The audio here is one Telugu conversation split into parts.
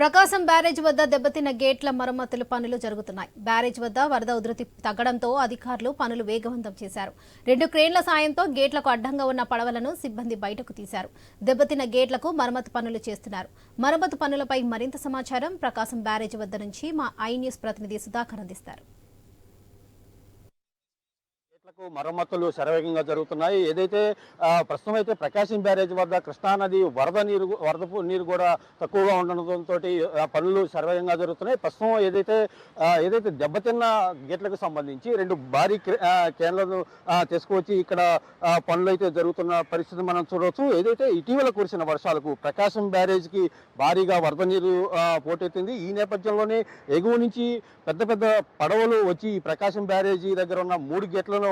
ప్రకాశం బ్యారేజ్ వద్ద దెబ్బతిన్న గేట్ల మరమ్మతులు పనులు జరుగుతున్నాయి. బ్యారేజ్ వద్ద వరద ఉధృతి తగ్గడంతో అధికారులు పనులు వేగవంతం చేశారు. రెండు క్రేన్ల సాయంతో గేట్లకు అడ్డంగా ఉన్న పడవలను సిబ్బంది బయటకు తీశారు. దెబ్బతిన్న గేట్లకు మరమ్మతు పనులు చేస్తున్నారు. మరమ్మతు పనులపై మరింత సమాచారం ప్రకాశం బ్యారేజ్ వద్ద నుంచి మా ఐ న్యూస్ ప్రతినిధి సుధాకర్ అందిస్తారు. గేట్లకు మరమ్మతులు శరవేగంగా జరుగుతున్నాయి. ఏదైతే ప్రస్తుతం అయితే ప్రకాశం బ్యారేజ్ వద్ద కృష్ణానది వరద నీరు వరద నీరు కూడా తక్కువగా ఉండడంతో పనులు శరవేగంగా జరుగుతున్నాయి. ప్రస్తుతం ఏదైతే ఏదైతే దెబ్బతిన్న గేట్లకు సంబంధించి రెండు భారీ క్రే- కేన్లను తీసుకువచ్చి ఇక్కడ పనులు అయితే జరుగుతున్న పరిస్థితి మనం చూడవచ్చు. ఏదైతే ఇటీవల కురిసిన వర్షాలకు ప్రకాశం బ్యారేజ్కి భారీగా వరద నీరు పోటెత్తింది. ఈ నేపథ్యంలోనే ఎగువ నుంచి పెద్ద పెద్ద పడవలు వచ్చి ప్రకాశం బ్యారేజీ దగ్గర ఉన్న మూడు గేట్లను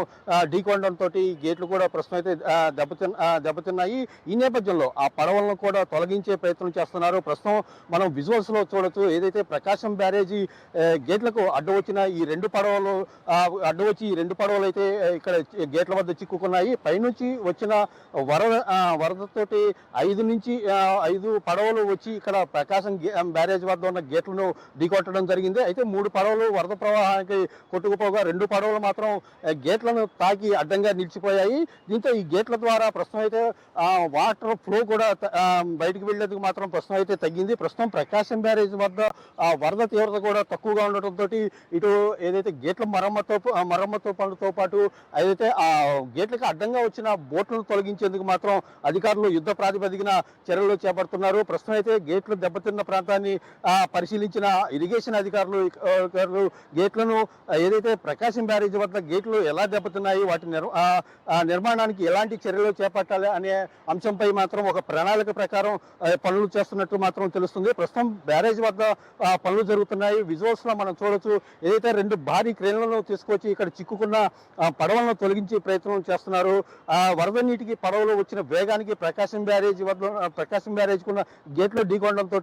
ఢీకొనడంతో ఈ గేట్లు కూడా ప్రస్తుతం అయితే ఆ, దెబ్బతిన్ దెబ్బతిన్నాయి. ఈ నేపథ్యంలో ఆ పడవలను కూడా తొలగించే ప్రయత్నం చేస్తున్నారు. ప్రస్తుతం మనం విజువల్స్లో చూడవచ్చు చూడొచ్చు ఏదైతే ప్రకాశం బ్యారేజీ గేట్లకు అడ్డు వచ్చిన ఈ రెండు పడవలు అడ్డు వచ్చి ఈ రెండు పడవలు అయితే ఇక్కడ గేట్ల వద్ద చిక్కుకున్నాయి. పైనుంచి వచ్చిన వరద వరదతోటి ఐదు నుంచి ఐదు పడవలు వచ్చి ఇక్కడ ప్రకాశం బ్యారేజ్ వద్ద ఉన్న గేట్లను ఢీకొట్టడం జరిగింది. అయితే మూడు పడవలు వరద ప్రవాహానికి కొట్టుకుపోగా రెండు పడవలు మాత్రం గేట్లను గేట్లను తాకి అడ్డంగా నిలిచిపోయాయి. దీంతో ఈ గేట్ల ద్వారా ప్రస్తుతం అయితే వాటర్ ఫ్లో కూడా బయటకు బయటికి వెళ్ళేందుకు మాత్రం ప్రస్తుతం అయితే తగ్గింది. ప్రస్తుతం ప్రకాశం బ్యారేజ్ వద్ద వరద తీవ్రత కూడా తక్కువగా ఉండటంతో ఇటు ఏదైతే గేట్ల మరమ్మతు మరమ్మతు పనులతో పాటు ఏదైతే ఆ గేట్లకు అడ్డంగా వచ్చిన బోట్లను తొలగించేందుకు మాత్రం అధికారులు యుద్ధ ప్రాతిపదికన చర్యలు చేపడుతున్నారు. ప్రస్తుతం అయితే గేట్లు దెబ్బతిన్న ప్రాంతాన్ని పరిశీలించిన ఇరిగేషన్ అధికారులు అధికారులు గేట్లను ఏదైతే ప్రకాశం బ్యారేజ్ వద్ద గేట్లు ఎలా దెబ్బ దెబ్బతిన్నాయి వాటి నిర్మాణానికి ఎలాంటి చర్యలు చేపట్టాలి అనే అంశంపై మాత్రం ఒక ప్రణాళిక ప్రకారం పనులు చేస్తున్నట్టు మాత్రం తెలుస్తుంది. ప్రస్తుతం బ్యారేజ్ వద్ద పనులు జరుగుతున్నాయి. విజువల్స్లో మనం చూడొచ్చు ఏదైతే రెండు భారీ క్రేన్లను తీసుకొచ్చి ఇక్కడ చిక్కుకున్న పడవలను తొలగించే ప్రయత్నం చేస్తున్నారు ఆ వరద నీటికి పడవలు వచ్చిన వేగానికి ప్రకాశం బ్యారేజ్ వద్ద ప్రకాశం బ్యారేజ్ కున్న గేట్లు ఢీకొనడంతో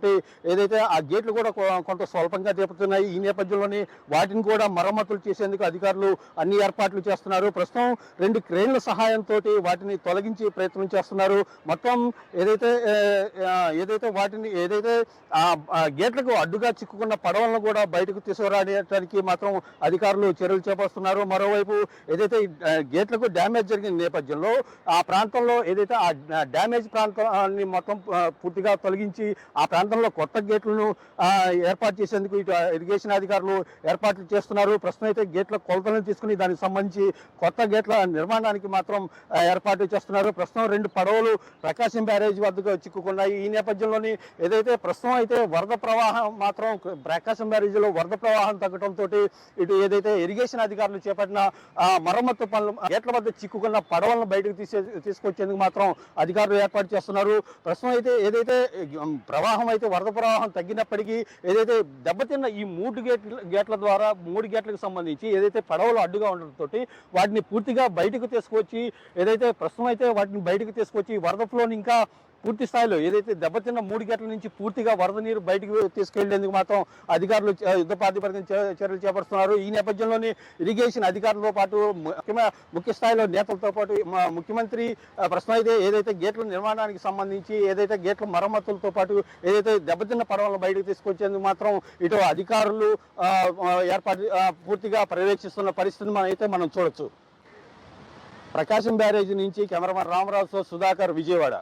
ఏదైతే ఆ గేట్లు కూడా కొంత స్వల్పంగా దెబ్బతున్నాయి ఈ నేపథ్యంలోనే వాటిని కూడా మరమ్మతులు చేసేందుకు అధికారులు అన్ని ఏర్పాట్లు చేస్తున్నారు. ప్రస్తుతం రెండు క్రేన్ల సహాయంతో వాటిని తొలగించే ప్రయత్నం చేస్తున్నారు. మొత్తం ఏదైతే ఏదైతే వాటిని ఏదైతే ఆ గేట్లకు అడ్డుగా చిక్కుకున్న పడవలను కూడా బయటకు తీసుకురావడానికి మాత్రం అధికారులు చర్యలు చేపడుతున్నారు. మరోవైపు ఏదైతే గేట్లకు డ్యామేజ్ జరిగిన నేపథ్యంలో ఆ ప్రాంతంలో ఏదైతే ఆ డ్యామేజ్ ప్రాంతాన్ని మొత్తం పూర్తిగా తొలగించి ఆ ప్రాంతంలో కొత్త గేట్లను ఏర్పాటు చేసేందుకు ఇటు ఇరిగేషన్ అధికారులు ఏర్పాట్లు చేస్తున్నారు. ప్రస్తుతం అయితే గేట్ల కొలతలను తీసుకుని దానికి సంబంధించి కొత్త గేట్ల నిర్మాణానికి మాత్రం ఏర్పాటు చేస్తున్నారు. ప్రస్తుతం రెండు పడవలు ప్రకాశం బ్యారేజ్ వద్దకు చిక్కుకున్నాయి. ఈ నేపథ్యంలోని ఏదైతే ప్రస్తుతం అయితే వరద ప్రవాహం మాత్రం ప్రకాశం బ్యారేజీలో వరద ప్రవాహం తగ్గడంతో ఇటు ఏదైతే ఇరిగేషన్ అధికారులు చేపట్టిన మరమ్మత్తు మరమ్మతు పనులు గేట్ల వద్ద చిక్కుకున్న పడవలను బయటకు తీసే తీసుకొచ్చేందుకు మాత్రం అధికారులు ఏర్పాటు చేస్తున్నారు. ప్రస్తుతం అయితే ఏదైతే ప్రవాహం అయితే వరద ప్రవాహం తగ్గినప్పటికీ ఏదైతే దెబ్బతిన్న ఈ మూడు గేట్ల గేట్ల ద్వారా మూడు గేట్లకు సంబంధించి ఏదైతే పడవలు అడ్డుగా ఉండడంతో వాటిని పూర్తిగా బయటకు తీసుకొచ్చి ఏదైతే ప్రస్తుతం అయితే వాటిని బయటకు తీసుకొచ్చి వరద ఫ్లోని ఇంకా పూర్తి స్థాయిలో ఏదైతే దెబ్బతిన్న మూడు గేట్ల నుంచి పూర్తిగా వరద నీరు బయటకు తీసుకెళ్ళేందుకు మాత్రం అధికారులు యుద్ధ ప్రాతిపదికన చర్యలు చేపడుతున్నారు. ఈ నేపథ్యంలోని ఇరిగేషన్ అధికారులతో పాటు ముఖ్యమైన ముఖ్య స్థాయిలో నేతలతో పాటు ముఖ్యమంత్రి ప్రశ్న అయితే ఏదైతే గేట్ల నిర్మాణానికి సంబంధించి ఏదైతే గేట్ల మరమ్మతులతో పాటు ఏదైతే దెబ్బతిన్న పడవలను బయటకు తీసుకొచ్చేందుకు మాత్రం ఇటు అధికారులు ఏర్పాటు పూర్తిగా పర్యవేక్షిస్తున్న పరిస్థితిని మనం అయితే మనం చూడొచ్చు. ప్రకాశం బ్యారేజీ నుంచి కెమెరామన్ రామరాజుతో సుధాకర్ విజయవాడ.